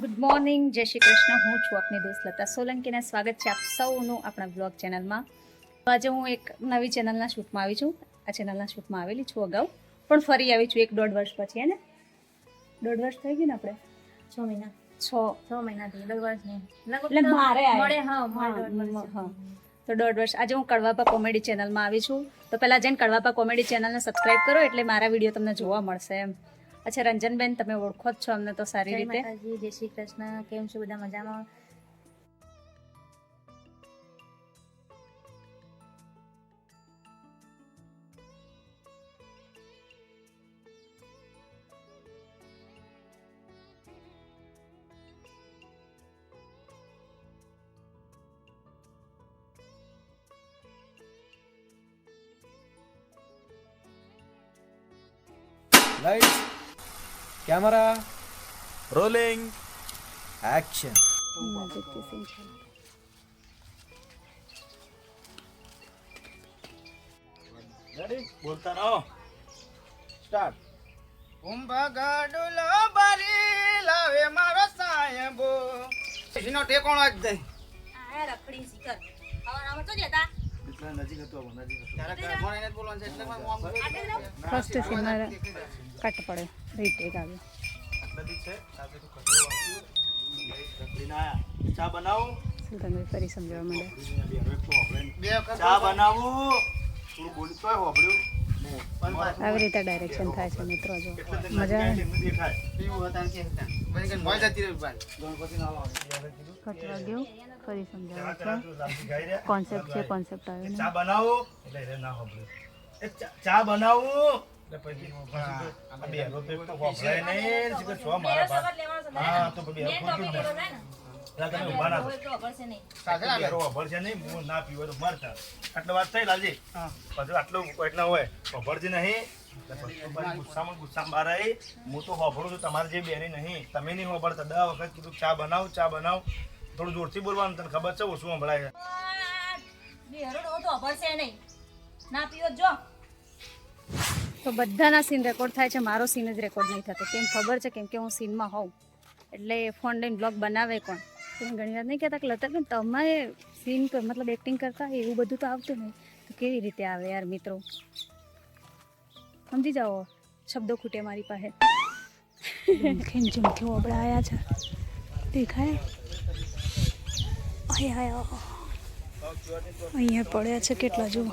Good morning જય શ્રી કૃષ્ણ. હું છું આપની દોસ્ત લતા સોલંકીને. સ્વાગત છે આપ સૌનું આપણા બ્લોગ ચેનલમાં તો આજે હું એક નવી ચેનલના શૂટમાં આવી છું. આ ચેનલના શૂટમાં આવેલી છું અગાઉ. પણ ફરી આવી છું એક દોઢ વર્ષ પછી હે ને? દોઢ વર્ષ થઈ ગયું ને આપણે? છ મહિના. છ. છ મહિનાથી દોઢ વર્ષ નહીં એટલે મારે મળે હા હા. તો દોઢ વર્ષ. આજે હું કડવાપા કોમેડી ચેનલમાં આવી છું. તો પહેલાં જઈને કડવાપા કોમેડી ચેનલને સબસ્ક્રાઇબ કરો એટલે મારા વીડિયો તમને જોવા મળશે એમ. અચ્છા રંજનબેન તમે ઓળખો જ છો અમને તો સારી રીતે. જય શ્રી કૃષ્ણ. કેમ છો? બધા મજામાં? Lights. ಕ್ಯಾಮರಾ ರೋಲಿಂಗ್ ಆಕ್ಷನ್ બોલતા રહો. સ્ટાર્ટ કુંભા ગાડુલો બરી લાવે મારો સાહેબો ટેકોણો જ દે? રખડી ફર્સ્ટ સીનમાં કટ પડે રીટેક આયા ચા બનાવું? સુલતાનભાઈ ફરી સમજાવવા વખત ચા બનાવું? તું બોલી તોય આવી રીતે ડાયરેક્શન થાય છે મિત્રો જો. મજા આવે. આવે. કટ વાગ્યો. ફરી ચા છે. કોન્સેપ્ટ છે કોન્સેપ્ટ આવ્યો ચા બનાવો. એટલે એને ના હોભળ્યું એ ચા- બનાવું. એટલે પછી આ બેરો તો એક તો હોભળાય નહીં. ને સીધો છો મારા ભાગ? હા તો પછી બેરો ખોટું જ નહીં. એટલે તમે ઊભા ના થો. સાથે આવે બેરો હોભળશે નહીં. હું ના પીવો તો મરતા. આટલો વાત થઈ લાલજી? પછી આટલું એટલા હોય. હોભળતી નહીં. એટલે પછી તો પછી ગુસ્સામાં ગુસ્સામાં બહાર આવી. હું તો હોભળું છું. તમારે જે બેરી નહીં. તમે નહીં હોબળતા દસ વખત કીધું ચા બનાવ ચા બનાવ. થોડું જોરથી બોલવાનું તને ખબર છે ઓછું સંભળાય છે? ના પીવો જો. તો બધાના સીન રેકોર્ડ થાય છે મારો સીન જ રેકોર્ડ નહીં થતો. કેમ ખબર છે કેમ કે હું સીનમાં હોઉં. એટલે ફોન લઈને બ્લોગ બનાવે કોણ? તમે ઘણી વાર નહીં કહેતા કે લતા બેન તમે સીન મતલબ એક્ટિંગ કરતા હોય એવું બધું તો આવતું નહીં. તો કેવી રીતે આવે યાર મિત્રો? સમજી જાઓ શબ્દો ખૂટે મારી પાસે. ખેંચુમથી ઓબળા આવ્યા છે. દેખાય? અહીંયા અહીંયા પડ્યા છે કેટલા જુઓ.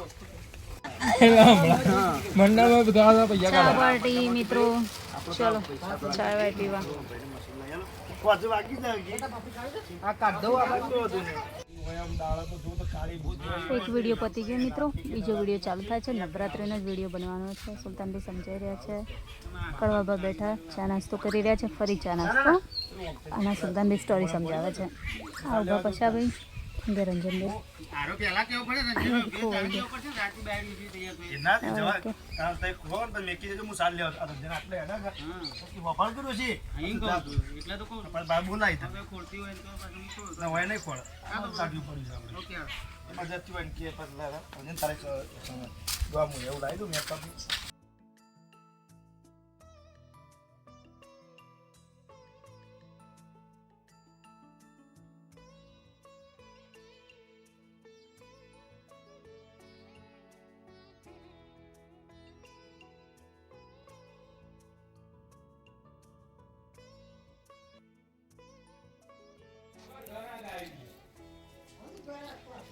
પાર્ટી મિત્રો. ચલો વાય પીવા. એક વીડિયો પતી ગયો મિત્રો. બીજો વીડિયો ચાલુ થાય છે. નવરાત્રિનો જ વીડિયો બનવાનો છે. સુલતાનભાઈ સમજાઈ રહ્યા છે. કડવાબા બેઠા ચા નાસ્તો કરી રહ્યા છે. ફરી ચા નાસ્તો. આના સુલતાનભાઈ સ્ટોરી સમજાવે છે આ ઊભા પછાભાઈ ગરંજનભાઈ આરો પેલા કેવું પડે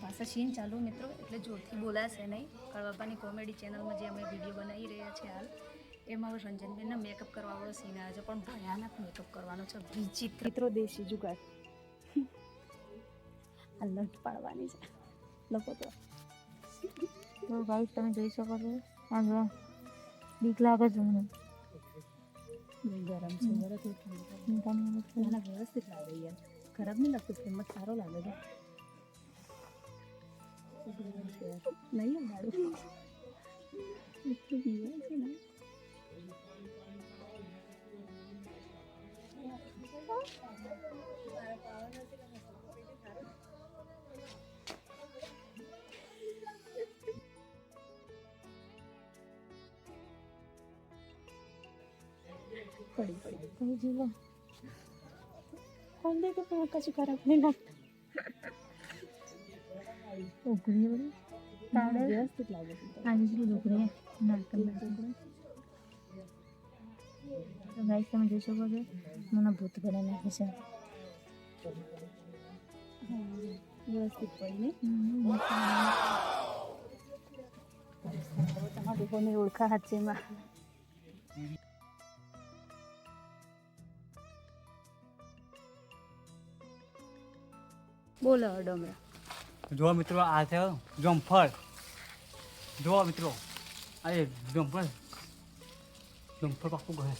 પાછા સીન ચાલુ મિત્રો એટલે જોરથી બોલાશે નહીં. કળવાબાની કોમેડી ચેનલમાં જે અમે વીડિયો બનાવી રહ્યા છીએ હાલ એમાં રંજનબેનને મેકઅપ કરવાવાળો સીન આવે છે. પણ ભયાનક મેકઅપ કરવાનો છે વિચિત્ર. મિત્રો દેશી જુગાર. આ લટ પાડવાની છે. લોકો તો. ગાઈડ તમે જોઈ શકો છો. આ જો બીક લાગે છે મને. ગરમ છે ના વ્યવસ્થિત લાગે યાર. ખરાબ નહીં લાગતું ફેમસ સારો લાગે છે. નહીં લે દારૂ એટલું પીવાય છે ને પડી પડી કહું જીવો ખાઈ દે કે ઉઘરી વળી તારે વ્યવસ્થિત લાગે આજે શું ઉઘરી ના તો ગાઈસ તમે જોઈ શકો છો મને ભૂત બનાવી નાખે છે. વ્યવસ્થિત પડીને. તમારા લોકોને ઓળખા હાથ છે બોલો ડમરા જો મિત્રો આ છે જમફળ. જો મિત્રો આ એ જમફળ. જમફળ પાકું કહે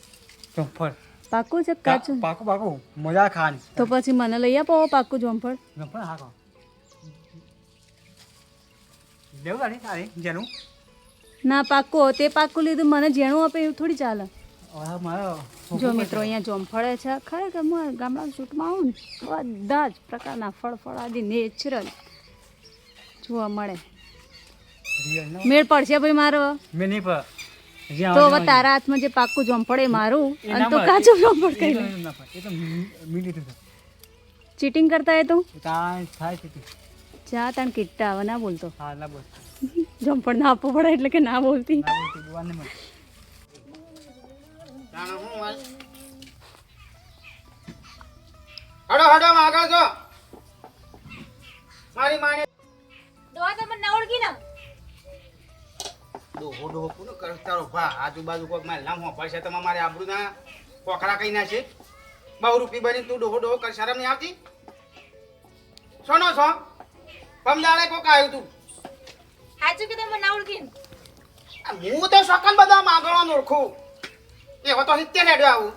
જમફળ. પાકું છે કાચું? પાકું પાકું. મજા ખાવાની. તો પછી મને લઈ આપો પાકું જમફળ. જમફળ હા કહો લેવું તારી તારી જેનું? ના પાકું તે પાકું લીધું મને જેણું આપે એવું થોડી ચાલે. જો મિત્રો અહીંયા જોમફળે છે. ખરેખર ગામડા શૂટમાં આવું ને બધા જ પ્રકારના ફળ ફળાદી નેચરલ જોવા મળે. મેળ પડશે ભાઈ મારો. મેં નહીં પર તો હવે તારા હાથમાં જે પાકું જોમફળ એ મારું અને તો કાચું જોમફળ કઈ લે. ચીટિંગ કરતા હે તું? જા તાણ કિટ્ટા હવે ના બોલતો. હા ના બોલ જોમફળ ના આપવું પડે એટલે કે ના બોલતી. હડો હડો આગળ જો. મારી માને ડોહા તમે ના ઓળખી ને? ડોહો ડોહો પૂરો કર તારો ભા આજુબાજુ કોક મારે હોપર છે તમે મારે આબરૂ ના પોખરા કઈ ના છે? બહુ રૂપી બની તું ડોહો ડોહો કર શરમ નહીં આવતી? સોનો છો? પમદાળે કોક આવ્યું તું? સાચું કે તમે ના ઓળખી હું તો શકન બધા માગણો ઓળખું. એ તો સિત્તેર હેડ્યો આવું.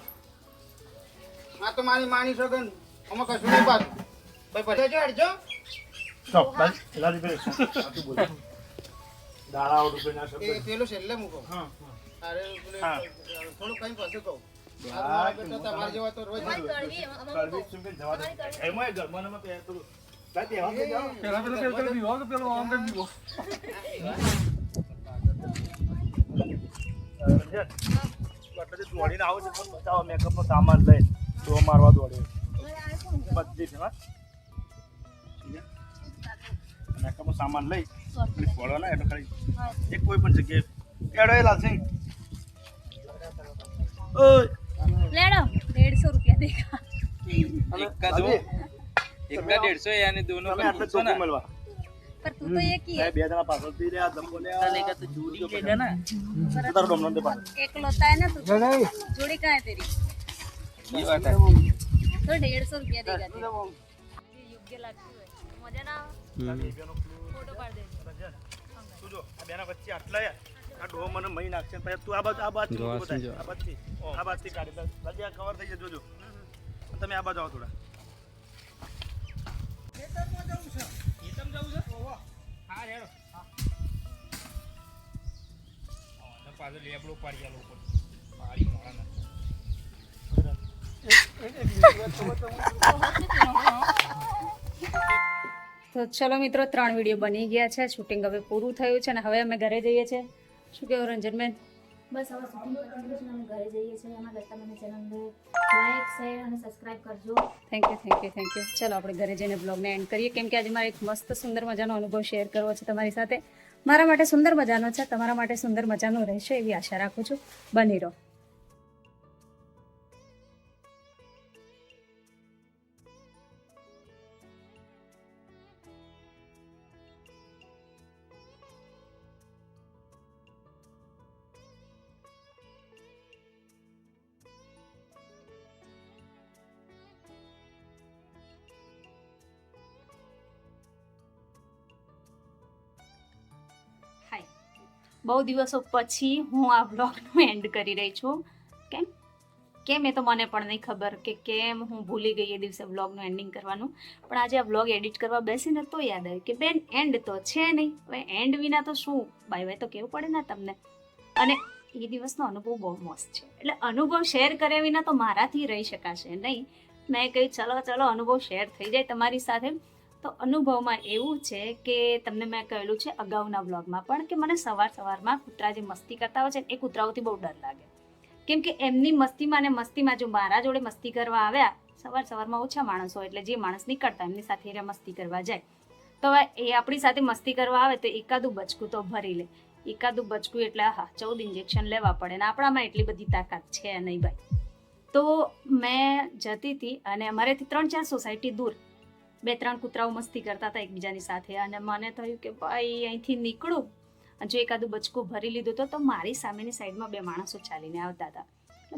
આ તો મારી માની સગન. અમે કશું નહીં પાછું ભાઈ પછી જો હેડજો. સ્ટોપ બસ લાજી પેલે સાચું બોલ દાડા રૂપિયા ના એ શબ્દ પેલું છેલ્લે મૂકો. હા અરે હા. થોડું કઈ પછી કહું. હા, મારા બેટા તમારા જેવા તો રોજ એમાં ગરમાનામાં પહેર તો લાજી આવા કે જાઓ. પેલા પેલો પેલો પેલો બીવો કે પેલો આમ કે બીવો રંજન, એટલે જે દોડીને આવો છે પણ નો મેકઅપનો સામાન લઈ દો મારવા દોડ્યો બધી છે? હા મેકઅપનો સામાન લઈ એટલે ફોડો ના એટલે ખાલી એક કોઈ પણ જગ્યાએ એડો એ લાલસિંહ ઓય લેડો દેડસો રૂપિયા દેખા લાલજી, એકકા દેડસો यानी दोनों તમે का આટલે पूछो ना ચોખ્ખું મળવા પર તું તો એક સાહેબ, બે જણા પાછળથી રે, આ ધમકો લે, આ लेगा तो जोड़ी लेगा ना તારો ડોમનો દે પાછળ. એકલો તાય ना તું जोड़ी कहाँ है तेरी ये बात है तो डेढ़ सौ रुपया देगा तेरे योग्य लगती है मजा ना જો આ બેના વચ્ચે આટલા આ ડો મને મહી નાખશે. પછી તું આ બાજુ આ બાજુ આ બાજુથી. આ બાજુથી કાઢી બધી આ કવર થઈ જજો. જો તમે આ બાજુ આવો થોડા. ખેતરમાં જવું છે. ખેતરમાં જવું છે? ઓહો. હા રેડો હા. લેબડો પાડી ગયા લોકો પાડી મોડા તો ચલો મિત્રો ત્રણ વીડિયો બની ગયા છે. શૂટિંગ હવે પૂરું થયું છે અને હવે અમે ઘરે જઈએ છીએ. શું કહેવું રંજનબેન બસ હવે શૂટિંગ પતી ગયું છે અમે ઘરે જઈએ છીએ. એમાં લતા મને ચેનલને લાઈક શેર અને સબસ્ક્રાઇબ કરજો. Thank you thank you thank you ચલો આપણે ઘરે જઈને બ્લોગને એન્ડ કરીએ. કેમ કે આજે મારે એક મસ્ત સુંદર મજાનો અનુભવ શેર કરવો છે તમારી સાથે. મારા માટે સુંદર મજાનો છે તમારા માટે સુંદર મજાનો રહેશે એવી આશા રાખું છું. બની રહો. બહુ દિવસો પછી હું આ બ્લોગનું એન્ડ કરી રહી છું. કેમ? કેમ એ તો મને પણ નહીં ખબર કે કેમ હું ભૂલી ગઈ એ દિવસે બ્લોગનું એન્ડિંગ કરવાનું. પણ આજે આ બ્લોગ એડિટ કરવા બેસીને તો યાદ આવ્યું કે બેન એન્ડ તો છે નહીં. હવે એન્ડ વિના તો શું? બાય બાય તો કેવું પડે ને તમને? અને એ દિવસનો અનુભવ બહુ મસ્ત છે. એટલે અનુભવ શેર કર્યા વિના તો મારાથી રહી શકાશે નહીં. મેં કહ્યું, ચલો ચલો, અનુભવ શેર થઈ જાય તમારી સાથે. તો અનુભવમાં એવું છે કે તમને મેં કહેલું છે અગાઉના બ્લોગમાં પણ કે મને સવાર સવારમાં કૂતરા જે મસ્તી કરતા હોય છે એ કૂતરાઓથી બહુ ડર લાગે. કેમ કે એમની મસ્તીમાં ને મસ્તીમાં જો મારા જોડે મસ્તી કરવા આવ્યા, સવાર સવારમાં ઓછા માણસો એટલે જે માણસ નીકળતા એમની સાથે એ મસ્તી કરવા જાય. તો હવે એ આપણી સાથે મસ્તી કરવા આવે તો એકાદું બચકું તો ભરી લે. એકાદું બચકું એટલે, હા, ચૌદ ઇન્જેક્શન લેવા પડે ને આપણામાં એટલી બધી તાકાત છે નહીં ભાઈ. તો મેં જતી હતી અને અમારેથી ત્રણ ચાર સોસાયટી દૂર બે ત્રણ કૂતરાઓ મસ્તી કરતા હતા એકબીજાની સાથે અને મને થયું કે ભાઈ, અહીંથી નીકળું. જો એકાદું બચકું ભરી લીધું તો મારી સામેની સાઈડમાં બે માણસો ચાલીને આવતા હતા.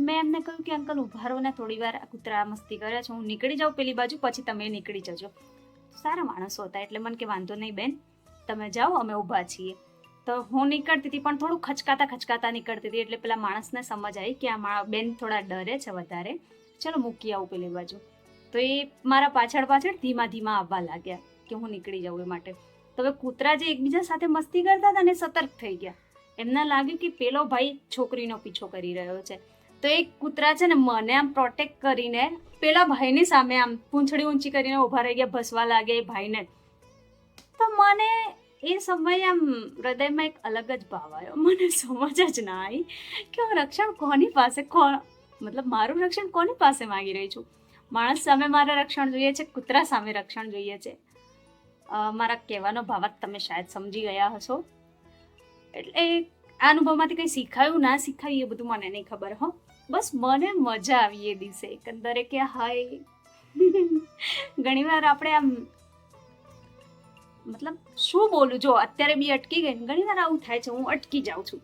મેં એમને કહ્યું કે, અંકલ ઊભા રહો ને થોડી વાર કૂતરા મસ્તી કરે છે, હું નીકળી જાઉં પેલી બાજુ, પછી તમે નીકળી જજો. સારા માણસો હતા, એટલે મને કે, વાંધો નહીં બેન, તમે જાઓ, અમે ઊભા છીએ. તો હું નીકળતી હતી, પણ થોડું ખચકાતા ખચકાતા નીકળતી હતી, એટલે પેલા માણસને સમજ આવી કે આ બેન થોડા ડરે છે વધારે. ચલો, મૂકી આવું પેલી બાજુ. તો એ મારા પાછળ પાછળ ધીમા ધીમા આવવા લાગ્યા કે હું નીકળી જાઉં એ માટે. તો હવે કૂતરા જે એકબીજા સાથે મસ્તી કરતા હતા ને સતર્ક થઈ ગયા. એમને લાગ્યું કે પેલો ભાઈ છોકરીનો પીછો કરી રહ્યો છે. તો એ કૂતરા છે ને મને આમ પ્રોટેક્ટ કરીને પેલા ભાઈની સામે આમ પૂંછડી ઊંચી કરીને ઊભા રહી ગયા, ભસવા લાગે એ ભાઈને. તો મને એ સમયે આમ હૃદયમાં એક અલગ જ ભાવ આવ્યો. મને સમજ જ ના આવી કે હું રક્ષણ કોની પાસે કોણ મતલબ મારું રક્ષણ કોની પાસે માંગી રહી છું? માણસ સામે મારે રક્ષણ જોઈએ છે, કૂતરા સામે રક્ષણ જોઈએ છે. મારા કહેવાનો ભાવાર્થ તમે શાયદ સમજી ગયા હશો. એટલે આ અનુભવમાંથી કંઈ શીખાયું, ના શીખાયું એ બધું મને નહીં ખબર, હો. બસ મને મજા આવી એ દિવસે, એકંદરે કે હાય. ઘણીવાર આપણે આમ, મતલબ શું બોલું? જો, અત્યારે બી અટકી ગઈ ઘણીવાર આવું થાય છે, હું અટકી જાઉં છું.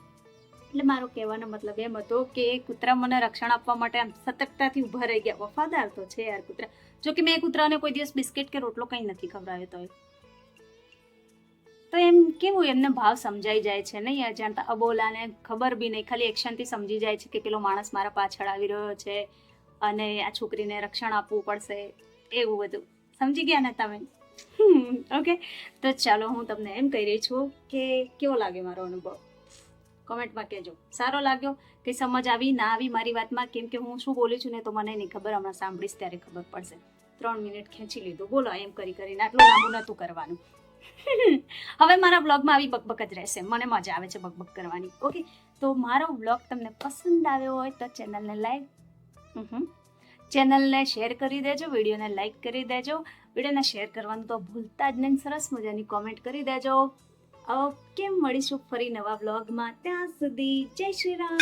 એટલે મારો કહેવાનો મતલબ એમ હતો કે કૂતરા મને રક્ષણ આપવા માટે આમ સતર્કતાથી ઊભા રહી ગયા. વફાદાર તો છે યાર કૂતરા. જો કે મેં કૂતરાને કોઈ દિવસ બિસ્કિટ કે રોટલો કંઈ નથી ખવડાવ્યો તો તો એમ કેવું એમને ભાવ સમજાઈ જાય છે નહીં યાર? જાણતા અબોલાને ખબર બી નહીં. ખાલી એક્શનથી સમજી જાય છે કે પેલો માણસ મારા પાછળ આવી રહ્યો છે અને આ છોકરીને રક્ષણ આપવું પડશે. એવું બધું. સમજી ગયા ને તમે? ઓકે. તો ચાલો હું તમને એમ કહી રહી છું કે કેવો લાગે મારો અનુભવ? કોમેન્ટમાં કહેજો. સારો લાગ્યો કે સમજ આવી, ના આવી મારી વાતમાં? કેમ કે હું શું બોલું છું ને તો મને નહીં ખબર, હમણાં સાંભળીશ ત્યારે ખબર પડશે. ત્રણ મિનિટ ખેંચી લીધું. બોલો, એમ કરી કરીને આટલું લાંબુ નહોતું કરવાનું. હવે મારા બ્લોગમાં આવી બકબક જ રહેશે. મને મજા આવે છે બકબક કરવાની. ઓકે, તો મારો બ્લોગ તમને પસંદ આવ્યો હોય તો ચેનલને લાઈક ચેનલને શેર કરી દેજો, વિડીયોને લાઈક કરી દેજો. વિડીયોને શેર કરવાનું તો ભૂલતા જ નહીં. સરસ મજાની કોમેન્ટ કરી દેજો. ઓકે મળીશું ફરી નવા બ્લોગમાં ત્યાં સુધી જય શ્રી રામ.